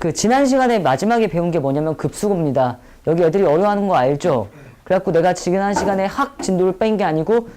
그 지난 시간에 마지막에 배운 게 뭐냐면 급수고입니다. 여기 애들이 어려워하는 거 알죠? 그래갖고 내가 지난 시간에 학 진도를 뺀 게 아니고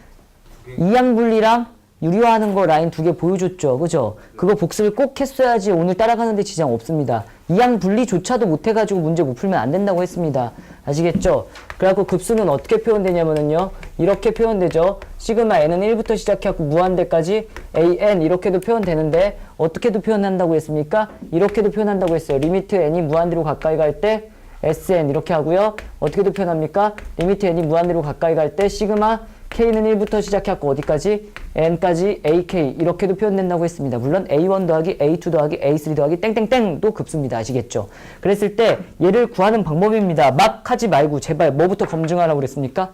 이항 분리랑 유리화하는 거 라인 두 개 보여줬죠. 그죠? 그거 복습을 꼭 했어야지 오늘 따라가는데 지장 없습니다. 이항 분리조차도 못 해가지고 문제 못 풀면 안 된다고 했습니다. 아시겠죠? 그래갖고 급수는 어떻게 표현되냐면은요. 이렇게 표현되죠. 시그마 n은 1부터 시작해갖고 무한대까지 an 이렇게도 표현되는데 어떻게도 표현한다고 했습니까? 이렇게도 표현한다고 했어요. 리미트 n이 무한대로 가까이 갈때 sn 이렇게 하고요. 어떻게도 표현합니까? 리미트 n이 무한대로 가까이 갈 때 시그마 k는 1부터 시작해갖고 어디까지? n까지 ak 이렇게도 표현된다고 했습니다. 물론 a1 더하기 a2 더하기 a3 더하기 땡땡땡도 급수입니다. 아시겠죠? 그랬을 때 얘를 구하는 방법입니다. 막 하지 말고 제발 뭐부터 검증하라고 그랬습니까?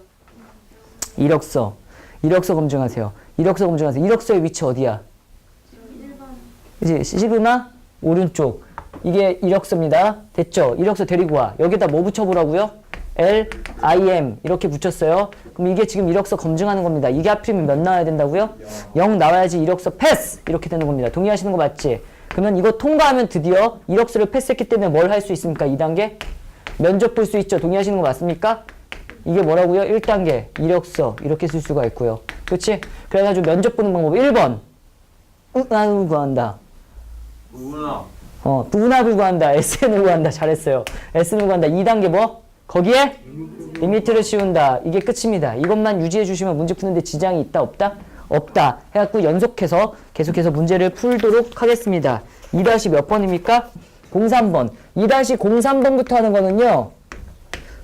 이력서. 이력서 검증하세요. 이력서 검증하세요. 이력서의 위치 어디야? 이제 시그마 오른쪽. 이게 이력서입니다. 됐죠? 이력서 데리고 와. 여기다 뭐 붙여보라고요? L, I, M 이렇게 붙였어요. 그럼 이게 지금 이력서 검증하는 겁니다. 이게 하필이면 몇 나와야 된다고요? 0 나와야지 이력서 패스! 이렇게 되는 겁니다. 동의하시는 거 맞지? 그러면 이거 통과하면 드디어 이력서를 패스했기 때문에 뭘 할 수 있습니까? 2단계? 면접 볼 수 있죠. 동의하시는 거 맞습니까? 이게 뭐라고요? 1단계 이력서 이렇게 쓸 수가 있고요. 그렇지? 그래가지고 면접 보는 방법 1번 은하를 구한다. 누구나 어, 부분합을 구한다. SN을 구한다. 잘했어요. SN을 구한다. 2단계 뭐? 거기에 리미트를 씌운다. 이게 끝입니다. 이것만 유지해 주시면 문제 푸는데 지장이 있다 없다? 없다. 해갖고 연속해서 계속해서 문제를 풀도록 하겠습니다. 2- 몇 번입니까? 03번. 2-03번부터 하는 거는요.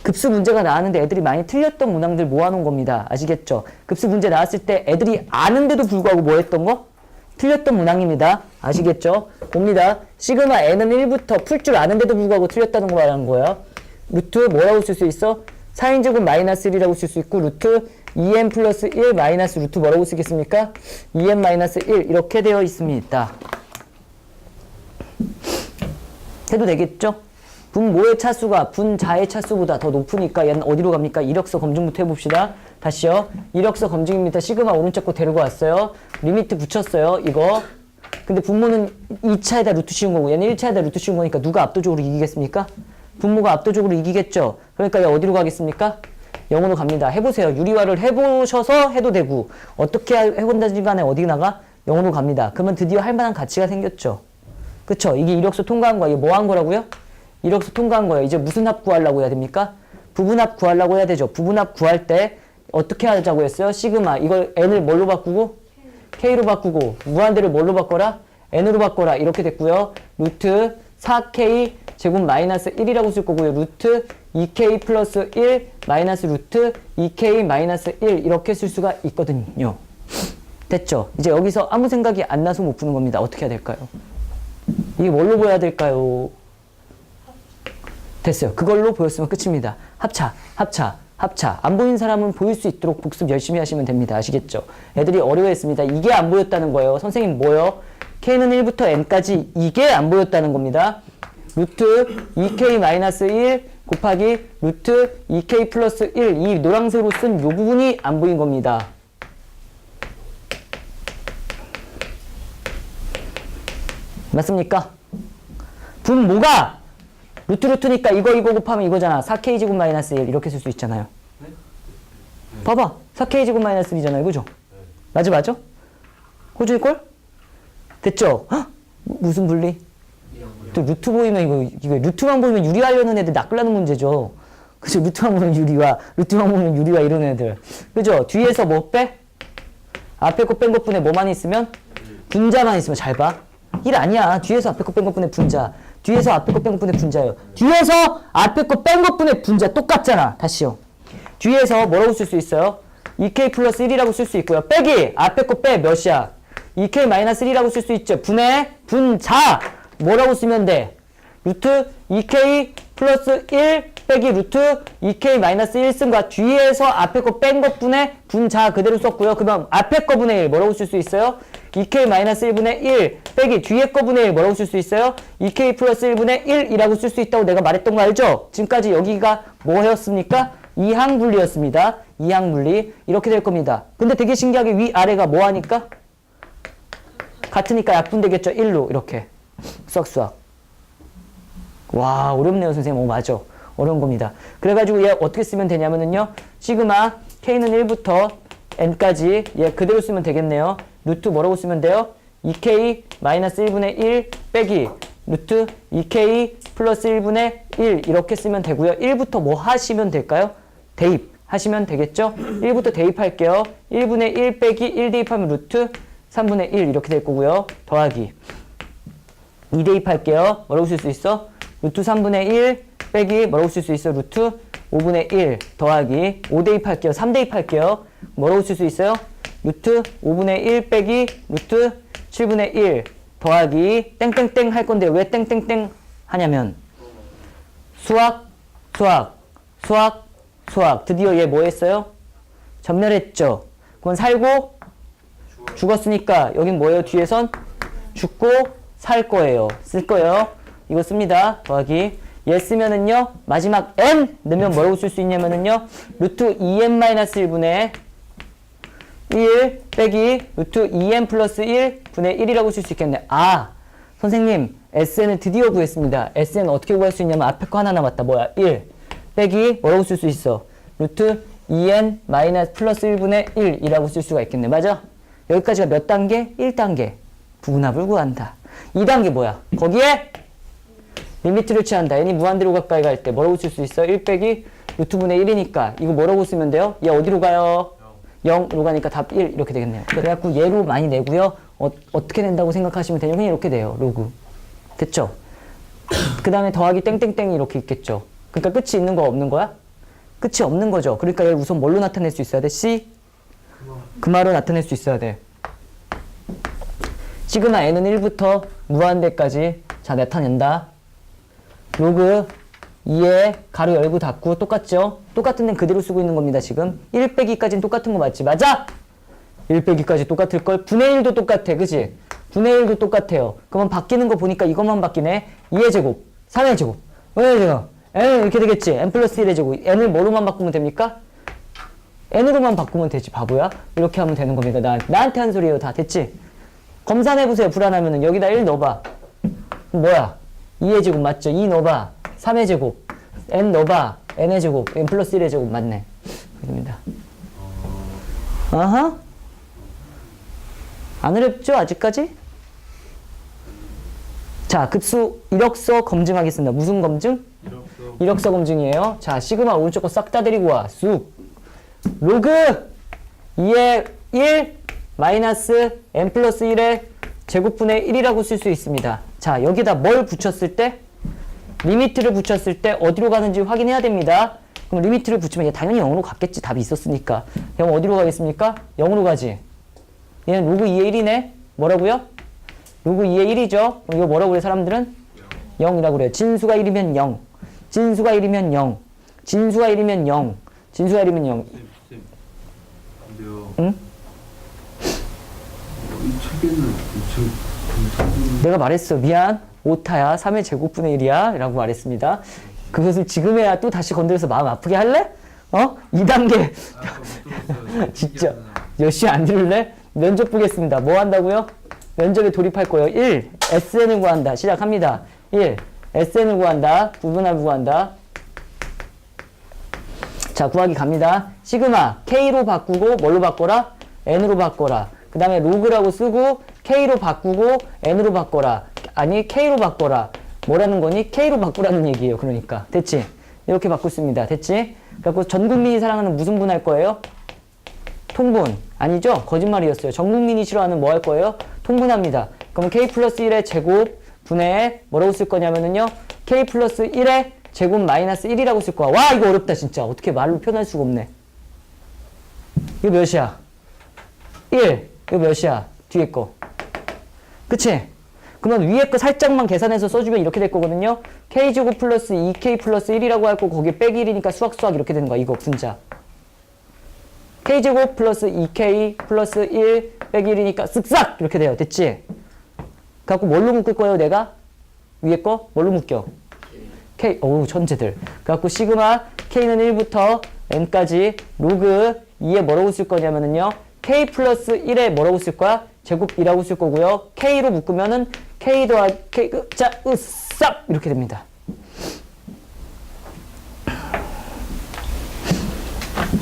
급수 문제가 나왔는데 애들이 많이 틀렸던 문항들 모아놓은 겁니다. 아시겠죠? 급수 문제 나왔을 때 애들이 아는데도 불구하고 뭐 했던 거? 틀렸던 문항입니다. 아시겠죠? 봅니다. 시그마 n은 1부터 풀 줄 아는데도 불구하고 틀렸다는 거 말하는 거예요. 루트 뭐라고 쓸 수 있어? 4인 제곱 마이너스 1이라고 쓸 수 있고 루트 2n 플러스 1 마이너스 루트 뭐라고 쓰겠습니까? 2n 마이너스 1 이렇게 되어 있습니다. 해도 되겠죠? 분모의 차수가 분자의 차수보다 더 높으니까 얘는 어디로 갑니까? 이력서 검증부터 해봅시다. 다시요. 이력서 검증입니다. 시그마 오른쪽 거 데리고 왔어요. 리미트 붙였어요. 이거. 근데 분모는 2차에다 루트 씌운 거고 얘는 1차에다 루트 씌운 거니까 누가 압도적으로 이기겠습니까? 분모가 압도적으로 이기겠죠. 그러니까 얘 어디로 가겠습니까? 0으로 갑니다. 해보세요. 유리화를 해보셔서 해도 되고 어떻게 해본다는 간에 어디 나가? 0으로 갑니다. 그러면 드디어 할 만한 가치가 생겼죠. 그쵸? 이게 이력서 통과한 거야. 이게 뭐 한 거라고요? 이력서 통과한 거예요. 이제 무슨 합 구하려고 해야 됩니까? 부분합 구하려고 해야 되죠. 부분합 구할 때 어떻게 하자고 했어요? 시그마. 이걸 n을 뭘로 바꾸고? k로 바꾸고 무한대를 뭘로 바꿔라? n으로 바꿔라. 이렇게 됐고요. 루트 4k 제곱 마이너스 1이라고 쓸 거고요. 루트 2k 플러스 1 마이너스 루트 2k 마이너스 1 이렇게 쓸 수가 있거든요. 됐죠? 이제 여기서 아무 생각이 안 나서 못 푸는 겁니다. 어떻게 해야 될까요? 이게 뭘로 보여야 될까요? 됐어요. 그걸로 보였으면 끝입니다. 합차, 합차, 합차. 안 보인 사람은 보일 수 있도록 복습 열심히 하시면 됩니다. 아시겠죠? 애들이 어려워했습니다. 이게 안 보였다는 거예요. 선생님 뭐요? K는 1부터 n까지 이게 안 보였다는 겁니다. 루트 2k-1 곱하기 루트 2k 플러스 1. 이 노란색으로 쓴 이 부분이 안 보인 겁니다. 맞습니까? 분모가 루트 루트니까 이거 이거 곱하면 이거잖아. 4k 제곱 마이너스 1 이렇게 쓸 수 있잖아요. 봐봐. 4k 제곱 마이너스 1이잖아요. 그죠? 맞아 맞아? 호주일걸? 됐죠? 헉! 무슨 분리? 또 루트 보이면 이거, 이거 루트만 보이면 유리하려는 애들 낚으려는 문제죠. 그죠? 루트만 보면 유리화, 루트만 보면 유리화 이런 애들. 그죠? 뒤에서 뭐 빼? 앞에 거 뺀 것분에 뭐만 있으면? 분자만 있으면 잘 봐. 일 아니야. 뒤에서 앞에 거 뺀 것분에 분자. 뒤에서 앞에 거 뺀 것분에 분자예요. 뒤에서 앞에 거 뺀 것분에 분자 똑같잖아. 다시요. 뒤에서 뭐라고 쓸 수 있어요? 2k 플러스 1이라고 쓸 수 있고요. 빼기 앞에 거 빼 몇이야? 2k 마이너스 1이라고 쓸 수 있죠. 분의 분자 뭐라고 쓰면 돼? 루트 2k 플러스 1 빼기 루트 2k 마이너스 1승과 뒤에서 앞에 거 뺀 것분의 분자 그대로 썼고요. 그러면 앞에 거분의 1 뭐라고 쓸 수 있어요? 2k 마이너스 1분의 1 빼기 뒤에 거분의 1 뭐라고 쓸 수 있어요? 2k 플러스 1분의 1이라고 쓸 수 있다고 내가 말했던 거 알죠? 지금까지 여기가 뭐였습니까? 이항분리였습니다. 이항분리 이렇게 될 겁니다. 근데 되게 신기하게 위아래가 뭐하니까? 같으니까 약분되겠죠. 1로 이렇게. 수학수학 와 어렵네요 선생님. 어 맞아. 어려운 겁니다. 그래가지고 얘 어떻게 쓰면 되냐면은요 시그마 k는 1부터 n까지 얘 그대로 쓰면 되겠네요. 루트 뭐라고 쓰면 돼요? 2k 마이너스 1분의 1 빼기 루트 2k 플러스 1분의 1 이렇게 쓰면 되고요. 1부터 뭐 하시면 될까요? 대입 하시면 되겠죠? 1부터 대입할게요. 1분의 1 빼기 1 대입하면 루트 3분의 1 이렇게 될 거고요 더하기 2 대입할게요. 뭐라고 쓸 수 있어? 루트 3분의 1 빼기 뭐라고 쓸 수 있어? 루트 5분의 1 더하기 5 대입할게요. 3 대입할게요. 뭐라고 쓸 수 있어요? 루트 5분의 1 빼기 루트 7분의 1 더하기 땡땡땡 할 건데 왜 땡땡땡 하냐면 수학, 수학, 수학, 수학 드디어 얘 뭐 했어요? 전멸했죠. 그건 살고 죽었으니까 여긴 뭐예요? 뒤에선 죽고 살 거예요. 쓸 거예요. 이거 씁니다. 더하기. 얘 쓰면은요. 마지막 n 넣으면 뭐라고 쓸 수 있냐면은요. 루트 2n-1분의 1 빼기 루트 2n 플러스 1 분의 1이라고 쓸 수 있겠네. 아, 선생님, SN을 드디어 구했습니다. SN 어떻게 구할 수 있냐면 앞에 거 하나 남았다. 뭐야? 1 빼기 뭐라고 쓸 수 있어? 루트 2n 마이너스 플러스 1분의 1이라고 쓸 수가 있겠네. 맞아? 여기까지가 몇 단계? 1단계. 부분합을 구한다. 2단계 뭐야? 거기에 리미트를 취한다. n이 무한대로 가까이 갈 때 뭐라고 쓸 수 있어? 1 빼기 루트 분의 1이니까 이거 뭐라고 쓰면 돼요? 얘 어디로 가요? 0으로 가니까 답 1 이렇게 되겠네요. 그래갖고 얘로 많이 내고요. 어, 어떻게 낸다고 생각하시면 되냐면 그냥 이렇게 돼요. 로그. 됐죠? 그 다음에 더하기 땡땡땡이 이렇게 있겠죠. 그러니까 끝이 있는 거 없는 거야? 끝이 없는 거죠. 그러니까 얘를 우선 뭘로 나타낼 수 있어야 돼? C? 금화로 나타낼 수 있어야 돼. 시그마 n은 1부터 무한대까지 자 나타낸다. 로그 2에 가로 열고 닫고 똑같죠? 똑같은 데는 그대로 쓰고 있는 겁니다. 지금 1 빼기까지는 똑같은 거 맞지? 맞아? 1 빼기까지 똑같을 걸. 분의 1도 똑같아. 그지? 분의 1도 똑같아요. 그러면 바뀌는 거 보니까 이것만 바뀌네. 2의 제곱, 3의 제곱, 5의 제곱. n 이렇게 되겠지? n 플러스 1의 제곱. n을 뭐로만 바꾸면 됩니까? N으로만 바꾸면 되지. 바보야. 이렇게 하면 되는 겁니다. 나, 나한테 한 소리예요. 다 됐지? 검산해보세요. 불안하면은 여기다 1 넣어봐. 뭐야? 2의 제곱 맞죠? 2 넣어봐. 3의 제곱. n 넣어봐. n의 제곱. n 플러스 1의 제곱 맞네. 됩니다. 아하. 안 어렵죠? 아직까지? 자, 급수 이력서 검증하겠습니다. 무슨 검증? 이력서 이력서 검증이에요. 자, 시그마 오른쪽 거 싹 다 데리고 와. 쑥. 로그 2의 1 마이너스 n 플러스 1의 제곱분의 1이라고 쓸 수 있습니다. 자, 여기다 뭘 붙였을 때? 리미트를 붙였을 때 어디로 가는지 확인해야 됩니다. 그럼 리미트를 붙이면 얘 당연히 0으로 갔겠지. 답이 있었으니까. 0 어디로 가겠습니까? 0으로 가지. 얘는 로그 2의 1이네. 뭐라고요? 로그 2의 1이죠. 그럼 이거 뭐라고 그래 사람들은? 0 이라고 그래요. 진수가 1이면 0. 진수가 1이면 0. 진수가 1이면 0. 진수가 1이면 0. 응? 저 내가 말했어. 미안. 오타야. 3의 제곱분의 1이야. 라고 말했습니다. 그것을 지금에야 또 다시 건드려서 마음 아프게 할래? 어? 2단계. 아까 못 들었어요. 진짜. 몇시 안 들을래? 면접 보겠습니다. 뭐 한다고요? 면접에 돌입할 거예요. 1. SN을 구한다. 시작합니다. 1. SN을 구한다. 부분합 구한다. 자, 구하기 갑니다. 시그마 K로 바꾸고 뭘로 바꿔라? N으로 바꿔라. 그 다음에 로그라고 쓰고 K로 바꾸고 N으로 바꿔라. 아니 K로 바꿔라. 뭐라는 거니? K로 바꾸라는 얘기예요. 그러니까. 됐지? 이렇게 있습니다. 됐지? 그래갖고 전 국민이 사랑하는 무슨 분 할 거예요? 통분. 아니죠? 거짓말이었어요. 전 국민이 싫어하는 뭐 할 거예요? 통분합니다. 그럼 K 플러스 1의 제곱 분의 뭐라고 쓸 거냐면은요. K 플러스 1의 제곱 마이너스 1이라고 쓸 거야. 와, 이거 어렵다, 진짜. 어떻게 말로 표현할 수가 없네. 이거 몇이야? 1. 이거 몇이야? 뒤에 거. 그치? 그러면 위에 거 살짝만 계산해서 써주면 이렇게 될 거거든요. K제곱 플러스 2K 플러스 1이라고 할거 거기에 빼기 1이니까 수학 수학 이렇게 되는 거야. 이거 분자. K제곱 플러스 2K 플러스 1 빼기 1이니까 쓱싹 이렇게 돼요. 됐지? 그래갖고 뭘로 묶을 거예요, 내가? 위에 거? 뭘로 묶여? K, 어우, 천재들. 그래갖고 시그마 K는 1부터 N까지 로그 2에 뭐라고 쓸 거냐면은요. K 플러스 1에 뭐라고 쓸 거야? 제곱 2라고 쓸 거고요. K로 묶으면은 k 더하 k 그, 자 으, 쌉! 이렇게 됩니다.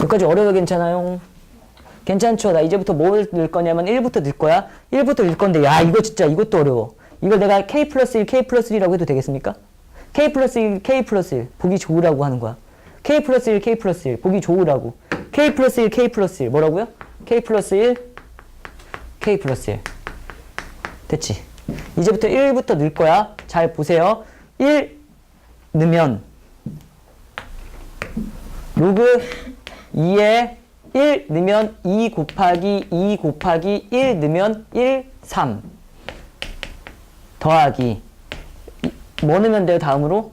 여기까지 어려워 괜찮아요? 괜찮죠? 나 이제부터 뭘 넣을 거냐면 1부터 넣을 거야. 1부터 넣을 건데, 야, 이거 진짜 이것도 어려워. 이걸 내가 K 플러스 1, K 플러스 2라고 해도 되겠습니까? K 플러스 1, k 플러스 1 보기 좋으라고 하는 거야. k 플러스 1, k 플러스 1 보기 좋으라고. k 플러스 1, k 플러스 1 뭐라고요? k 플러스 1, k 플러스 1 됐지? 이제부터 1부터 넣을 거야. 잘 보세요. 1 넣으면 로그 2에 1 넣으면 2 곱하기 2 곱하기 1 넣으면 1, 3 더하기 이- 뭐 넣으면 돼요 다음으로?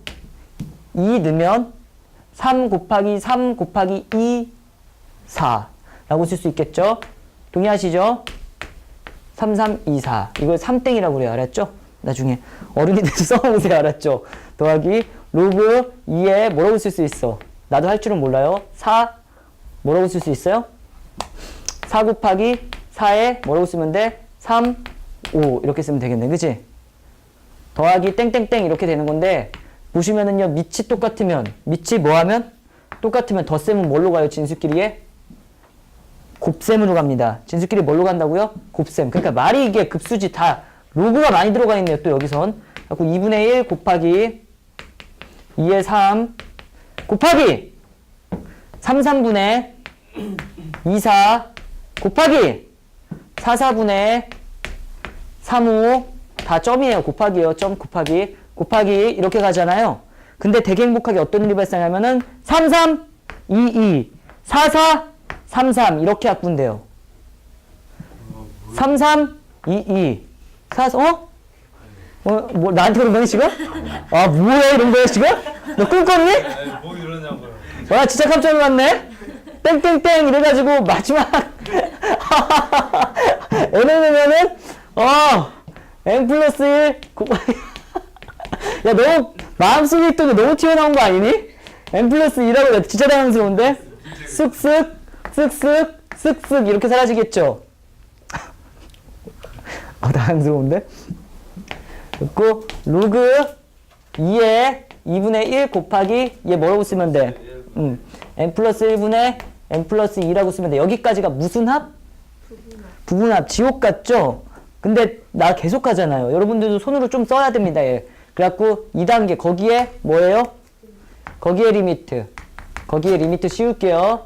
2 넣으면 3 곱하기 3 곱하기 2 4 라고 쓸 수 있겠죠? 동의하시죠? 3, 3, 2, 4 이걸 3땡이라고 그래요 알았죠? 나중에. 어른이 돼서 써보세요 알았죠? 더하기 로그 2에 뭐라고 쓸 수 있어? 나도 할 줄은 몰라요. 4 뭐라고 쓸 수 있어요? 4 곱하기 4에 뭐라고 쓰면 돼? 3, 5 이렇게 쓰면 되겠네. 그치? 더하기 땡땡땡 이렇게 되는 건데 보시면은요 밑이 똑같으면 밑이 뭐하면? 똑같으면 덧셈은 뭘로 가요 진수끼리에? 곱셈으로 갑니다 진수끼리 뭘로 간다고요? 곱셈 그러니까 말이 이게 급수지 다 로그가 많이 들어가 있네요 또 여기선 그래서 2분의 1 곱하기 2의 3 곱하기 3, 3분의 2, 4 곱하기 4, 4분의 3, 5 다 점이에요. 곱하기요. 점 곱하기 곱하기 이렇게 가잖아요. 근데 되게 행복하게 어떤 일이 발생하면은 3, 3, 2, 2 4, 4, 3, 3 이렇게 약분돼요. 3, 3, 2, 2 4, 4 어? 어? 뭐 나한테 그런 거니 지금? 아 뭐야 이런 거야 지금? 너 꿈꿨니? 뭐 이러냐고요. 와 진짜 깜짝 놀랐네 땡땡땡 이래가지고 마지막 n을 넣으면은 어 n 플러스 1 곱하기 야 너무 마음속에 있던 게 너무 튀어나온 거 아니니? n 플러스 2라고 내 진짜 당황스러운데 쓱쓱 쓱쓱 쓱쓱 이렇게 사라지겠죠 아 당황스러운데 그리고 로그 2에 2분의 1 곱하기 얘 뭐라고 쓰면 돼? 음, n 플러스 1분의 n 플러스 2라고 쓰면 돼. 여기까지가 무슨 합? 부분합. 지옥 같죠? 근데 나 계속 하잖아요. 여러분들도 손으로 좀 써야 됩니다. 얘. 그래갖고 2단계 거기에 뭐예요? 거기에 리미트. 거기에 리미트 씌울게요.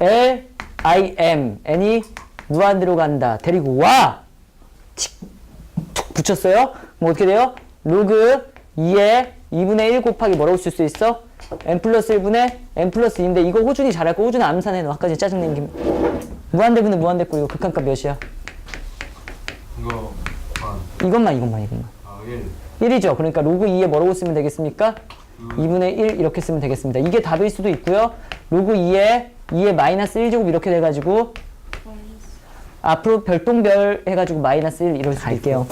L, I, M, N이 무한대로 간다. 데리고 와! 툭 붙였어요? 그럼 어떻게 돼요? 로그 2에 2분의 1 곱하기 뭐라고 쓸 수 있어? n 플러스 1분의 n 플러스 2인데 이거 호준이 잘할 거 호준은 암산해 너 아까 전에 짜증낸 김 무한대분의 무한대꼴 이거 극한값 몇이야? 이것만 이것만 이것만 아 일. 1이죠 그러니까 로그 2에 뭐라고 쓰면 되겠습니까? 2분의 1 이렇게 쓰면 되겠습니다 이게 답일 수도 있고요 로그 2에 2에 마이너스 1제곱 이렇게 돼가지고 앞으로 별똥별 해가지고 마이너스 1 이렇게 갈게요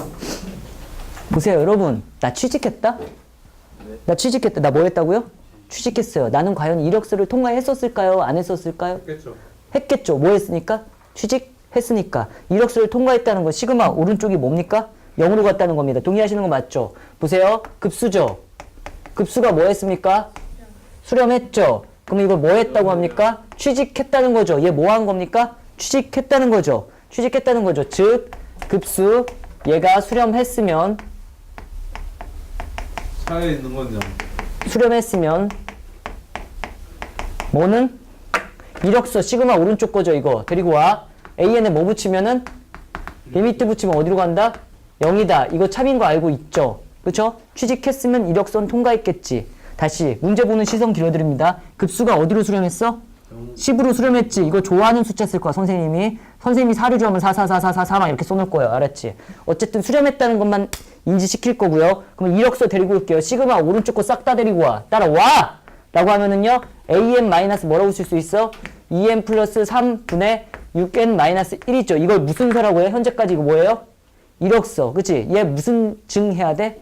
보세요 여러분 나 취직했다? 나 취직했다 나 뭐 했다고요? 취직했어요 나는 과연 이력서를 통과했었을까요? 안 했었을까요? 했겠죠. 했겠죠 뭐 했으니까? 취직했으니까 이력서를 통과했다는 거 시그마 오른쪽이 뭡니까? 0으로 갔다는 겁니다 동의하시는 거 맞죠? 보세요 급수죠 급수가 뭐 했습니까? 수렴했죠 그럼 이걸 뭐 했다고 합니까? 취직했다는 거죠 얘 뭐 한 겁니까? 취직했다는 거죠 취직했다는 거죠 즉 급수 얘가 수렴했으면 차에 있는 건요. 수렴했으면 뭐는 이력서 시그마 오른쪽 거죠 이거 데리고 와 AN에 뭐 붙이면은 리미트 붙이면 어디로 간다? 0이다 이거 참인 거 알고 있죠 그쵸? 취직했으면 이력서는 통과했겠지 다시 문제 보는 시선 길어드립니다 급수가 어디로 수렴했어? 10으로 수렴했지 이거 좋아하는 숫자 쓸 거야 선생님이 선생님이 4를 좋아하면 4 4 4 4 4 4 막 이렇게 써놓을 거예요 알았지? 어쨌든 수렴했다는 것만 인지시킬 거고요 그럼 이력서 데리고 올게요 시그마 오른쪽 거 싹 다 데리고 와 따라와! 라고 하면은요 am 마이너스 뭐라고 쓸 수 있어? 2m 플러스 3분의 6n 마이너스 1이죠 이걸 무슨 서라고 해? 현재까지 이거 뭐예요? 이력서 그치? 얘 무슨 증 해야 돼?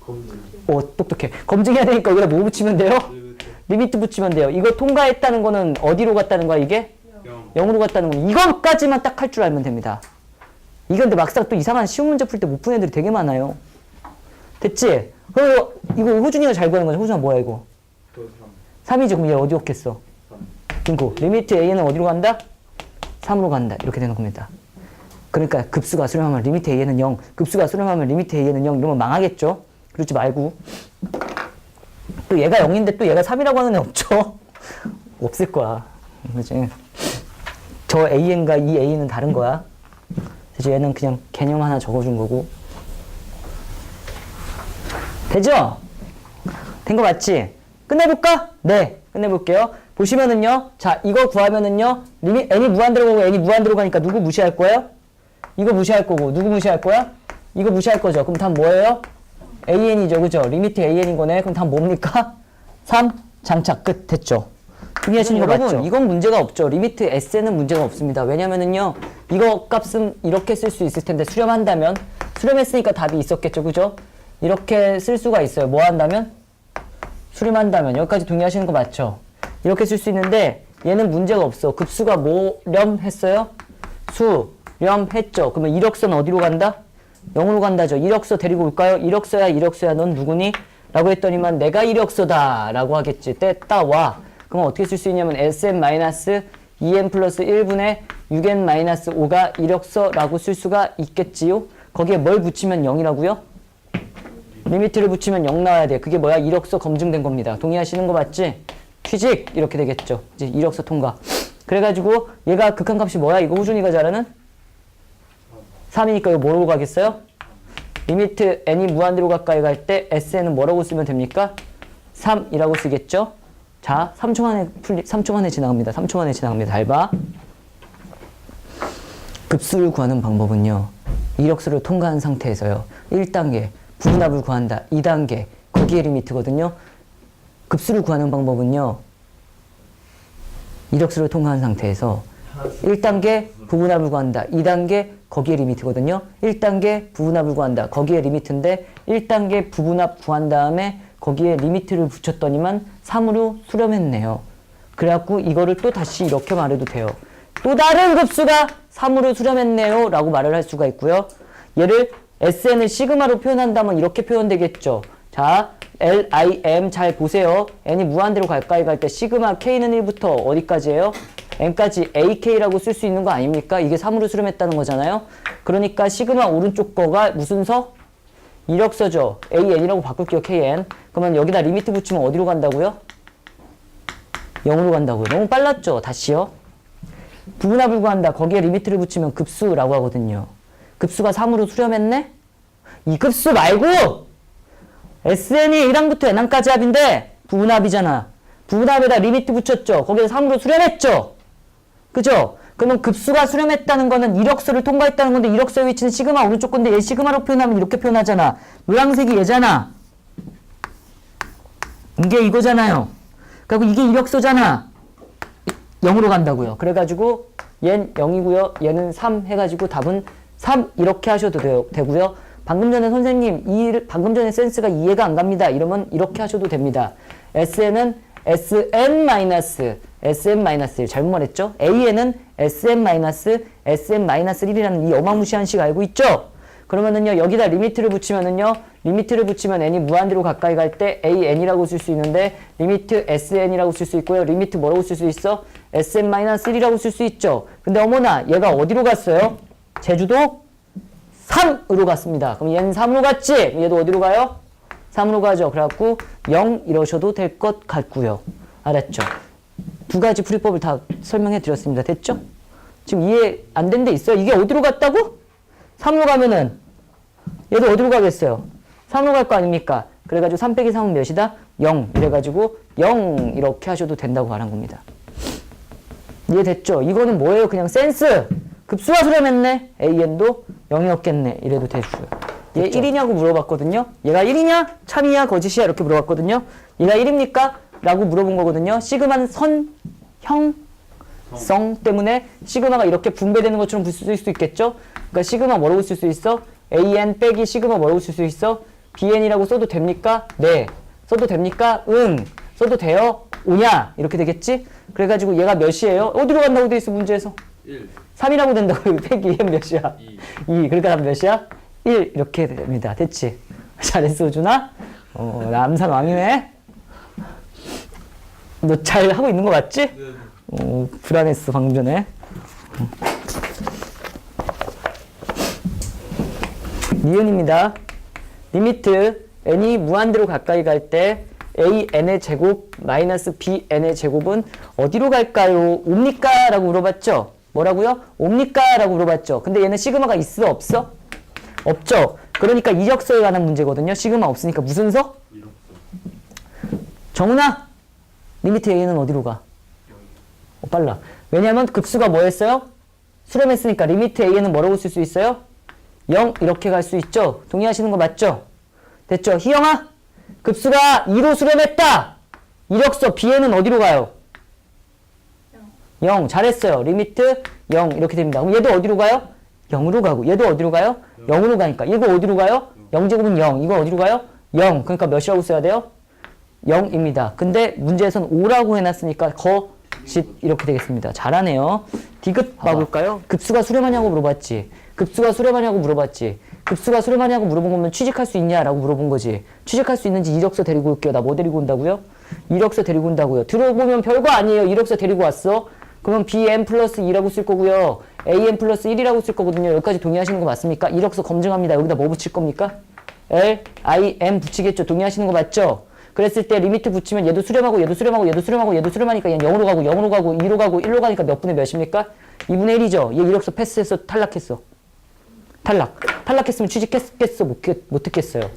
검증. 오 똑똑해 검증해야 되니까 여기다 뭐 붙이면 돼요? 리미트. 리미트 붙이면 돼요 이거 통과했다는 거는 어디로 갔다는 거야 이게? 영. 0으로 갔다는 거 이것까지만 딱 할 줄 알면 됩니다 이건 근데 막상 또 이상한 쉬운 문제 풀 때 못 푸는 애들이 되게 많아요 됐지? 그리고 이거 호준이가 잘 구하는 거지 호준아 뭐야 이거 또 삼. 3이지 그럼 얘 어디 없겠어? 사. 등고. 리미트 a는 어디로 간다? 3으로 간다. 이렇게 되는 겁니다. 그러니까 급수가 수렴하면 리미트 a는 0, 급수가 수렴하면 리미트 a는 0 이러면 망하겠죠? 그러지 말고. 또 얘가 0인데 또 얘가 3이라고 하는 애 없죠? 없을 거야. 그지? 저 an과 이 a는 다른 거야. 그래서 얘는 그냥 개념 하나 적어준 거고. 되죠? 된 거 맞지? 끝내볼까? 네, 끝내볼게요. 보시면은요, 자, 이거 구하면은요, 리미, n이 무한대로 가고 n이 무한대로 가니까 누구 무시할 거예요? 이거 무시할 거고, 누구 무시할 거야? 이거 무시할 거죠. 그럼 답 뭐예요? an이죠, 그죠? 리미트 an인 거네. 그럼 답 뭡니까? 3, 장착 끝. 됐죠? 이해하시는 거 여러분, 이건 문제가 없죠. 리미트 s는 문제가 없습니다. 왜냐면은요, 이거 값은 이렇게 쓸 수 있을 텐데, 수렴한다면, 수렴했으니까 답이 있었겠죠, 그죠? 이렇게 쓸 수가 있어요. 뭐 한다면? 수렴한다면. 여기까지 동의하시는 거 맞죠? 이렇게 쓸 수 있는데, 얘는 문제가 없어. 급수가 뭐렴 했어요? 수 렴했죠. 그러면 이력서는 어디로 간다? 0으로 간다죠. 이력서 데리고 올까요? 이력서야, 이력서야, 넌 누구니? 라고 했더니만 내가 이력서다. 라고 하겠지. 떼따 와. 그럼 어떻게 쓸 수 있냐면 sn-2n 플러스 1분의 6n-5가 이력서라고 쓸 수가 있겠지요. 거기에 뭘 붙이면 0이라고요? 리미트를 붙이면 0 나와야 돼. 그게 뭐야? 이력서 검증된 겁니다. 동의하시는 거 맞지? 취직 이렇게 되겠죠. 이제 이력서 통과. 그래가지고 얘가 극한값이 뭐야? 이거 호준이가 잘하는 3이니까 이거 뭐로 가겠어요? 리미트 n이 무한대로 가까이 갈 때 sn은 뭐라고 쓰면 됩니까? 3이라고 쓰겠죠? 자, 3초 만에 풀리, 3초 만에 지나갑니다. 3초 만에 지나갑니다. 잘 봐. 급수를 구하는 방법은요. 이력서를 통과한 상태에서요. 1단계 부분합을 구한다. 2단계 거기에 리미트거든요. 급수를 구하는 방법은요. 이력서를 통과한 상태에서 1단계 부분합을 구한다. 2단계 거기에 리미트거든요. 1단계 부분합을 구한다. 거기에 리미트인데 1단계 부분합 구한 다음에 거기에 리미트를 붙였더니만 3으로 수렴했네요. 그래갖고 이거를 또 다시 이렇게 말해도 돼요. 또 다른 급수가 3으로 수렴했네요. 라고 말을 할 수가 있고요. 얘를 SN을 시그마로 표현한다면 이렇게 표현되겠죠. 자, LIM 잘 보세요. n이 무한대로 가까이 갈 때 시그마 K는 1부터 어디까지예요? N까지 AK라고 쓸 수 있는 거 아닙니까? 이게 3으로 수렴했다는 거잖아요. 그러니까 시그마 오른쪽 거가 무슨 서? 이력서죠. AN이라고 바꿀게요. KN. 그러면 여기다 리미트 붙이면 어디로 간다고요? 0으로 간다고요. 너무 빨랐죠? 다시요. 부분합을 구한다. 거기에 리미트를 붙이면 급수라고 하거든요. 급수가 3으로 수렴했네? 이 급수 말고 SN이 1항부터 N항까지 합인데 부분합이잖아. 부분합에다 리미트 붙였죠. 거기에 3으로 수렴했죠. 그죠? 그러면 급수가 수렴했다는 거는 이력서를 통과했다는 건데 이력서의 위치는 시그마 오른쪽 건데 얘 시그마로 표현하면 이렇게 표현하잖아. 노란색이 얘잖아. 이게 이거잖아요. 그리고 이게 이력서잖아. 0으로 간다고요. 그래가지고 얘는 0이고요. 얘는 3 해가지고 답은 3 이렇게 하셔도 돼요, 되고요. 방금 전에 선생님 이 방금 전에 센스가 이해가 안 갑니다. 이러면 이렇게 하셔도 됩니다. SN은 SN- SM-1 잘못 말했죠? AN은 SM-SM-1이라는 이 어마무시한 식 알고 있죠? 그러면은요 여기다 리미트를 붙이면은요 리미트를 붙이면 n이 무한대로 가까이 갈 때 an이라고 쓸 수 있는데 리미트 sn이라고 쓸 수 있고요. 리미트 뭐라고 쓸 수 있어? Sn-1이라고 쓸 수 있죠? 근데 어머나 얘가 어디로 갔어요? 제주도 3으로 갔습니다. 그럼 얘는 3으로 갔지? 얘도 어디로 가요 3으로 가죠 그래갖고 0 이러셔도 될 것 같고요 알았죠 두 가지 풀이법을 다 설명해 드렸습니다 됐죠 지금 이해 안 된 데 있어요 이게 어디로 갔다고 3으로 가면은 얘도 어디로 가겠어요? 3으로 갈 거 아닙니까? 그래가지고 3 빼기 3은 몇이다? 0 이래가지고 0 이렇게 하셔도 된다고 말한 겁니다. 이해됐죠? 이거는 뭐예요? 그냥 센스! 급수가 수렴했네? AN도 0이었겠네? 이래도 되고요. 얘 1이냐고 물어봤거든요. 얘가 1이냐? 참이야? 거짓이야? 이렇게 물어봤거든요. 얘가 1입니까? 라고 물어본 거거든요. 시그마는 선, 형, 성 때문에 시그마가 이렇게 분배되는 것처럼 쓸 수 있겠죠? 그러니까 시그마 뭐라고 쓸 수 있어? AN 빼기 시그마 뭐라고 쓸 수 있어? BN이라고 써도 됩니까? 네. 써도 됩니까? 응. 써도 돼요? 오냐? 이렇게 되겠지? 그래가지고 얘가 몇이에요? 어디로 간다고 돼 있어 문제에서? 1, 3이라고 된다고 빼기 얘는 몇이야? 2, 2. 그러니까 답 몇이야? 1 이렇게 됩니다. 됐지? 잘했어 준아? 어, 남산 왕이네? 너 잘 하고 있는 거 맞지? 네, 어, 불안했어 방금 전에. 니은입니다. 리미트 n이 무한대로 가까이 갈 때 a n의 제곱 마이너스 b n의 제곱은 어디로 갈까요? 옵니까? 라고 물어봤죠? 뭐라고요? 옵니까? 라고 물어봤죠? 근데 얘는 시그마가 있어 없어? 없죠? 그러니까 이력서에 관한 문제거든요. 시그마 없으니까 무슨 서? 정훈아! 리미트 a는 어디로 가? 어, 빨라. 왜냐면 급수가 뭐였어요? 수렴했으니까 리미트 a는 뭐라고 쓸 수 있어요? 0 이렇게 갈 수 있죠? 동의하시는 거 맞죠? 됐죠? 희영아 급수가 2로 수렴했다 이력서 b에는 어디로 가요? 0 잘했어요 리미트 0 이렇게 됩니다 그럼 얘도 어디로 가요? 0으로 가고 얘도 어디로 가요? 0으로 가니까. 이거 어디로 가요? 0제곱은 0 이거 어디로 가요? 0 그러니까 몇이라고 써야 돼요? 0입니다. 근데 문제에선 5라고 해놨으니까 거짓 이렇게 되겠습니다. 잘하네요. 디귿 봐볼까요? 급수가 수렴하냐고 물어봤지. 급수가 수렴하냐고 물어봤지. 급수가 수렴하냐고 물어본 거면 취직할 수 있냐라고 물어본 거지. 취직할 수 있는지 이력서 데리고 올게요. 나 뭐 데리고 온다고요? 이력서 데리고 온다고요. 들어보면 별거 아니에요. 이력서 데리고 왔어. 그러면 bn 플러스 2라고 쓸 거고요 an 플러스 1이라고 쓸 거거든요 여기까지 동의하시는 거 맞습니까? 이력서 검증합니다 여기다 뭐 붙일 겁니까? l, i, m 붙이겠죠 동의하시는 거 맞죠? 그랬을 때 리미트 붙이면 얘도 수렴하고 얘도 수렴하고 얘도 수렴하고 얘도 수렴하니까 얘는 0으로 가고 0으로 가고 2로 가고 1로 가니까 몇 분의 몇입니까? 2분의 1이죠. 얘 이력서 패스해서 탈락했어. 탈락. 탈락했으면 취직했겠어? 못, 했- 못 했겠어요?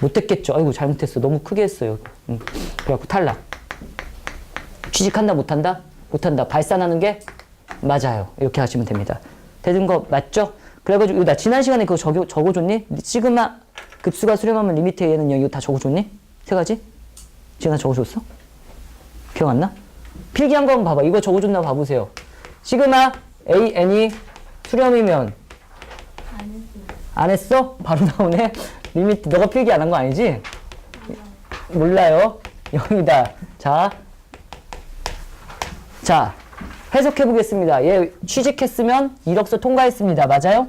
못 했겠죠. 아이고 잘못했어. 너무 크게 했어요. 응. 그래갖고 탈락. 취직한다 못한다? 못한다. 발산하는 게 맞아요. 이렇게 하시면 됩니다. 되는 거 맞죠? 그래가지고 나 지난 시간에 그거 적어, 적어줬니? 시그마 급수가 수렴하면 리미트 A는 이거 다 적어줬니? 세 가지? 나 적어줬어? 기억 안 나? 필기한 거 봐봐. 이거 적어줬나 봐보세요. 시그마 A, N이 수렴이면 안 했어? 바로 나오네? 리미트 너가 필기 안 한 거 아니지? 몰라요. 0이다. 자, 자, 해석해 보겠습니다. 얘 취직했으면 이력서 통과했습니다. 맞아요?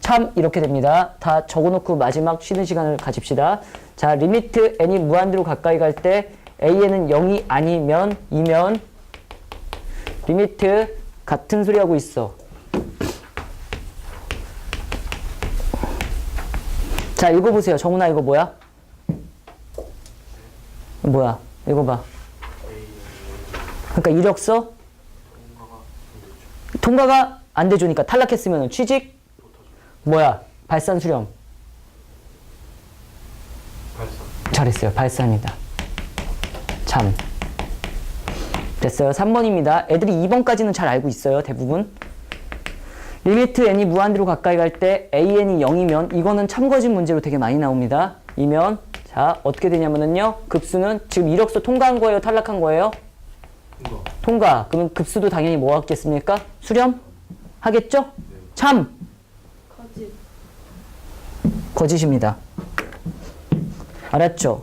참 이렇게 됩니다. 다 적어놓고 마지막 쉬는 시간을 가집시다. 자, 리미트 n이 무한대로 가까이 갈 때 a는 0이 아니면 이면 리미트 같은 소리 하고 있어. 자, 읽어보세요. 정훈아, 이거 뭐야? 뭐야? 읽어봐. 그러니까 이력서? 통과가 안 돼주니까 탈락했으면 취직? 뭐야? 발산 수렴. 발사. 잘했어요. 발산입니다. 참. 됐어요. 3번입니다. 애들이 2번까지는 잘 알고 있어요 대부분. 리미트 n이 무한대로 가까이 갈 때 an이 0이면 이거는 참거진 문제로 되게 많이 나옵니다. 이면 자 어떻게 되냐면은요. 급수는 지금 이력서 통과한 거예요 탈락한 거예요. 통과. 그러면 급수도 당연히 뭐 하겠습니까? 수렴? 하겠죠? 참! 거짓. 거짓입니다. 알았죠?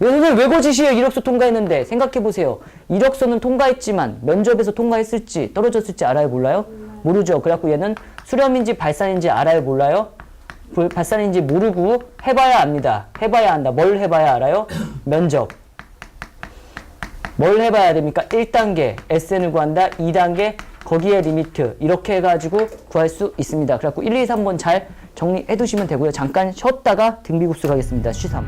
왜, 왜, 왜 거짓이에요? 이력서 통과했는데. 생각해보세요. 이력서는 통과했지만 면접에서 통과했을지 떨어졌을지 알아요? 몰라요? 모르죠. 그래갖고 얘는 수렴인지 발산인지 알아요? 몰라요? 불- 발산인지 모르고 해봐야 압니다. 해봐야 한다. 뭘 해봐야 알아요? 면접. 뭘 해봐야 됩니까? 1단계 SN을 구한다. 2단계 거기에 리미트 이렇게 해가지고 구할 수 있습니다. 그래갖고 1, 2, 3번 잘 정리해 두시면 되고요. 잠깐 쉬었다가 등비급수 가겠습니다. 쉬3